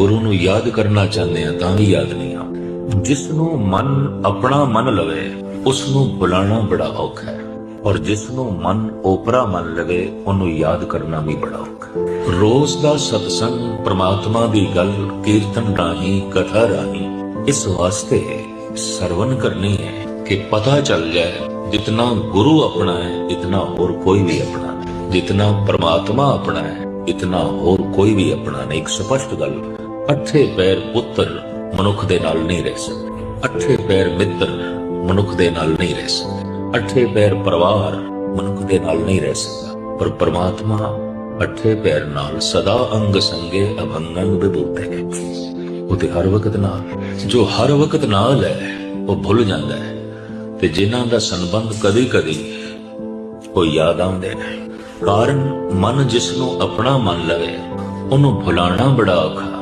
ਗੁਰੂ ਨੂੰ ਯਾਦ ਕਰਨਾ ਚਾਹੁੰਦੇ ਆ ਤਾਂ ਵੀ ਯਾਦ ਨਹੀਂ ਆਉਂਦਾ ਜਿਸ ਨੂੰ ਮਨ ਆਪਣਾ ਮੰਨ ਲਵੇ ਉਸ ਨੂੰ ਬੁਲਾਣਾ ਬੜਾ ਔਖਾ ਹੈ। ਔਰ ਜਿਸ ਨੂੰ ਮਨ ਓਪਰਾ ਮੰਨ ਲਵੇ, ਉਹਨੂੰ ਯਾਦ ਕਰਨਾ ਵੀ ਬੜਾ ਔਖਾ ਰੋਜ਼ ਦਾ ਸਤਸੰਗ ਪ੍ਰਮਾਤਮਾ ਦੀ ਗੱਲ, ਕੀਰਤਨ ਰਾਹੀਂ, ਕਥਾ ਰਾਹੀਂ, ਇਸ ਵਾਸਤੇ ਸਰਵਨ ਕਰਨੀ ਹੈ ਕਿ ਪਤਾ ਚੱਲ ਜਾਏ, ਜਿਤਨਾ ਗੁਰੂ ਆਪਣਾ ਹੈ ਇਤਨਾ ਹੋਰ ਕੋਈ ਵੀ ਆਪਣਾ ਜਿਤਨਾ ਪਰਮਾਤਮਾ ਆਪਣਾ ਹੈ ਇਤਨਾ ਹੋਰ ਕੋਈ ਵੀ ਆਪਣਾ ਨਹੀਂ ਇੱਕ ਸਪਸ਼ਟ ਗੱਲ ਅੱਠੇ ਪੈਰ ਪੁੱਤਰ ਮਨੁੱਖ ਦੇ ਨਾਲ ਨਹੀਂ ਰਹਿ ਸਕਦੇ। ਅੱਠੇ ਪੈਰ ਮਿੱਤਰ ਮਨੁੱਖ ਦੇ ਨਾਲ ਨਹੀਂ ਰਹਿ ਸਕਦੇ। ਅੱਠੇ ਪੈਰ ਪਰਿਵਾਰ ਮਨੁੱਖ ਦੇ ਨਾਲ ਨਹੀਂ ਰਹਿ ਸਕਦਾ। ਪਰ ਪ੍ਰਮਾਤਮਾ ਅੱਠੇ ਪੈਰ ਨਾਲ ਸਦਾ ਅੰਗ ਸੰਗੇ ਅਭੰਗੰ ਵਿਭੂਤੇ। ਉਹ ਹਰ ਵਕਤ ਨਾਲ, ਜੋ ਹਰ ਵਕਤ ਨਾਲ ਹੈ, ਉਹ ਭੁੱਲ ਜਾਂਦਾ ਹੈ। ਤੇ ਜਿਨ੍ਹਾਂ ਦਾ ਸੰਬੰਧ ਕਦੀ ਕਦੀ ਉਹ ਯਾਦ ਆਉਂਦੇ ਨੇ ਕਾਰਨ ਮਨ ਜਿਸ ਨੂੰ ਆਪਣਾ ਮੰਨ ਲਵੇ, ਉਹਨੂੰ ਭੁਲਾਣਾ ਬੜਾ ਔਖਾ